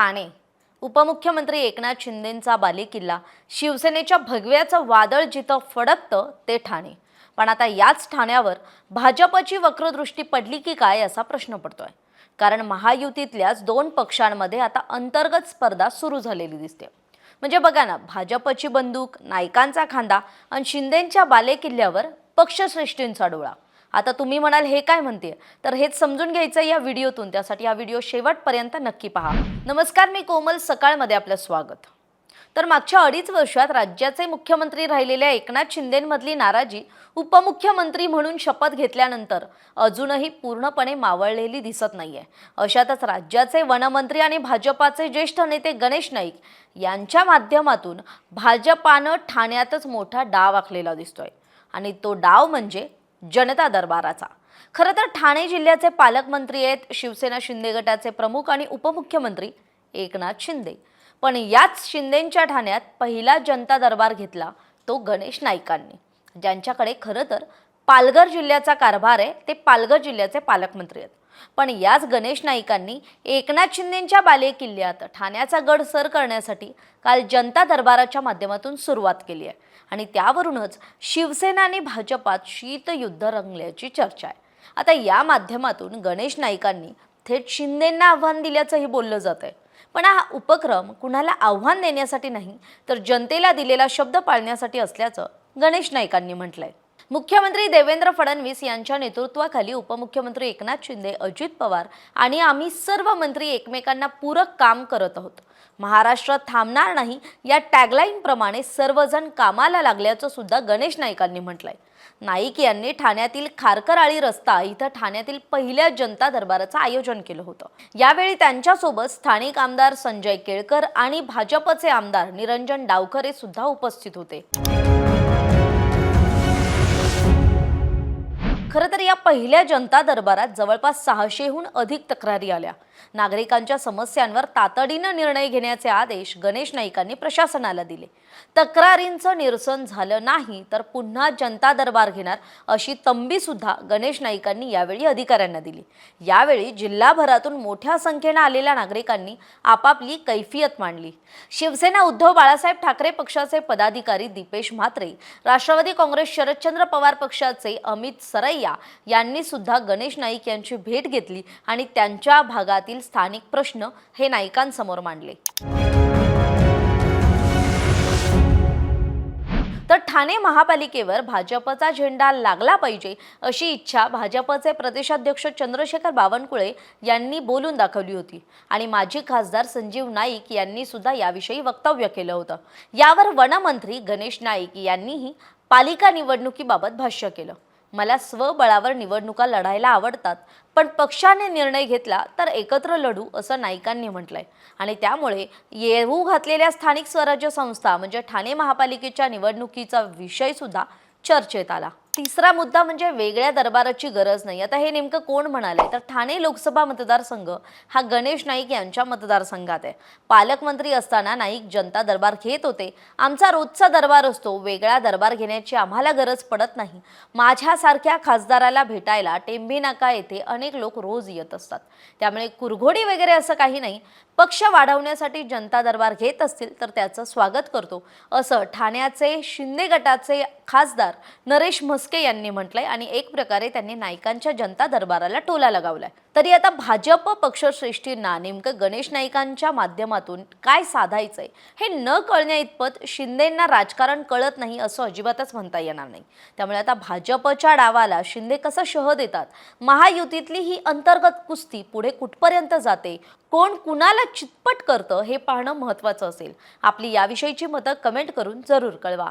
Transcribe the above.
ठाणे. उपमुख्यमंत्री एकनाथ शिंदेंचा बालेकिल्ला शिवसेनेच्या भगव्याचं वादळ जिथं फडकतं ते ठाणे. पण आता याच ठाण्यावर भाजपची वक्रदृष्टी पडली की काय असा प्रश्न पडतोय. कारण महायुतीतल्याच दोन पक्षांमध्ये आता अंतर्गत स्पर्धा सुरू झालेली दिसते. म्हणजे बघा ना भाजपची बंदूक नायकांचा खांदा आणि शिंदेंच्या बालेकिल्ल्यावर पक्षश्रेष्ठींचा डोळा. आता तुम्ही म्हणाल हे काय म्हणते? तर हेच समजून घ्यायचं या व्हिडिओतून. त्यासाठी हा व्हिडिओ शेवटपर्यंत नक्की पहा. नमस्कार मी कोमल. सकाळमध्ये आपलं स्वागत. तर मागच्या अडीच वर्षात राज्याचे मुख्यमंत्री राहिलेल्या एकनाथ शिंदेंमधली नाराजी उपमुख्यमंत्री म्हणून शपथ घेतल्यानंतर अजूनही पूर्णपणे मावळलेली दिसत नाहीये. अशातच राज्याचे वनमंत्री आणि भाजपाचे ज्येष्ठ नेते गणेश नाईक यांच्या माध्यमातून भाजपानं ठाण्यातच मोठा डाव आखलेला दिसतोय. आणि तो डाव म्हणजे जनता दरबाराचा. खरं तर ठाणे जिल्ह्याचे पालकमंत्री आहेत शिवसेना शिंदे गटाचे प्रमुख आणि उपमुख्यमंत्री एकनाथ शिंदे. पण याच शिंदेंच्या ठाण्यात पहिला जनता दरबार घेतला तो गणेश नाईकांनी. ज्यांच्याकडे खरं तर पालघर जिल्ह्याचा कारभार आहे ते पालघर जिल्ह्याचे पालकमंत्री आहेत. पण याच गणेश नाईकांनी एकनाथ शिंदेंच्या बालेकिल्ल्यात ठाण्याचा गड सर करण्यासाठी काल जनता दरबाराच्या माध्यमातून सुरुवात केली आहे. आणि त्यावरूनच शिवसेना आणि भाजपात शीतयुद्ध रंगल्याची चर्चा आहे. आता या माध्यमातून गणेश नाईकांनी थेट शिंदेंना आव्हान दिल्याचंही बोललं जात आहे. पण हा उपक्रम कुणाला आव्हान देण्यासाठी नाही तर जनतेला दिलेला शब्द पाळण्यासाठी असल्याचं गणेश नाईकांनी म्हटलंय. मुख्यमंत्री देवेंद्र फडणवीस यांच्या नेतृत्वाखाली उपमुख्यमंत्री एकनाथ शिंदे अजित पवार आणि आम्ही सर्व मंत्री एकमेकांना पूरक काम करत आहोत. महाराष्ट्र थांबणार नाही या टॅगलाईन प्रमाणे सर्वजण कामाला लागल्याचं सुद्धा गणेश नाईकांनी म्हटलंय. नाईक यांनी ठाण्यातील खारकराळी रस्ता इथं ठाण्यातील पहिल्या जनता दरबाराचं आयोजन केलं होतं. यावेळी त्यांच्यासोबत स्थानिक आमदार संजय केळकर आणि भाजपचे आमदार निरंजन डावखरे सुद्धा उपस्थित होते. खरं तर या पहिल्या जनता दरबारात जवळपास सहाशेहून अधिक तक्रारी आल्या. नागरिकांच्या समस्यांवर तातडीनं निर्णय घेण्याचे आदेश गणेश नाईकांनी प्रशासनाला दिले. तक्रारींचं निरसन झालं नाही तर पुन्हा जनता दरबार घेणार अशी तंबी सुद्धा गणेश नाईकांनी यावेळी अधिकाऱ्यांना दिली. यावेळी जिल्हाभरातून मोठ्या संख्येनं आलेल्या नागरिकांनी आपापली कैफियत मांडली. शिवसेना उद्धव बाळासाहेब ठाकरे पक्षाचे पदाधिकारी दीपेश म्हात्रे राष्ट्रवादी काँग्रेस शरदचंद्र पवार पक्षाचे अमित सरई सरैया यांनी सुद्धा गणेश नाईक यांची भेट घेतली आणि त्यांच्या भागातील स्थानिक प्रश्न हे नाईकांसमोर मांडले. तर ठाणे महापालिकेवर भाजपचा झेंडा लागला पाहिजे अशी इच्छा भाजपचे प्रदेशाध्यक्ष चंद्रशेखर बावनकुळे यांनी बोलून दाखवली होती. आणि माजी खासदार संजीव नाईक यांनी सुद्धा याविषयी वक्तव्य केलं होतं. यावर वनमंत्री गणेश नाईक यांनीही पालिका निवडणुकीबाबत भाष्य केलं. मला स्वबळावर निवडणुका लढायला आवडतात पण पक्षाने निर्णय घेतला तर एकत्र लढू असं नाईकांनी म्हटलंय. आणि त्यामुळे येऊ घातलेल्या स्थानिक स्वराज्य संस्था म्हणजे ठाणे महापालिकेच्या निवडणुकीचा विषयसुद्धा चर्चेत आला. तिसरा मुद्दा म्हणजे वेगळ्या दरबाराची गरज नाही. आता हे नेमकं कोण म्हणाले? तर ठाणे लोकसभा मतदारसंघ हा गणेश नाईक यांच्या मतदारसंघात आहे. पालकमंत्री असताना नाईक जनता दरबार घेत होते. आमचा रोजचा दरबार असतो. वेगळा दरबार घेण्याची आम्हाला गरज पडत नाही. माझ्यासारख्या खासदाराला भेटायला टेंभी नाका येथे अनेक लोक रोज येत असतात. त्यामुळे कुरघोडी वगैरे असं काही नाही. पक्ष वाढवण्यासाठी जनता दरबार घेत असतील तर त्याचं स्वागत करतो. असं ठाण्याचे शिंदे गटाचे खासदार नरेश म्हस्के यांनी म्हटलंय आणि एक प्रकारे त्यांनी नाईकांच्या जनता दरबाराला टोला लगावलाय. तरी आता भाजप पक्षश्रेष्ठींना नेमकं गणेश नाईकांच्या माध्यमातून काय साधायचंय हे न कळण्या इतपत शिंदेंना राजकारण कळत नाही असं अजिबातच म्हणता येणार नाही. त्यामुळे आता भाजपच्या डावाला शिंदे कसं शह देतात महायुतीतली ही अंतर्गत कुस्ती पुढे कुठपर्यंत जाते कोण कुणाला चितपट करतं हे पाहणं महत्वाचं असेल. आपली याविषयीची मतं कमेंट करून जरूर कळवा.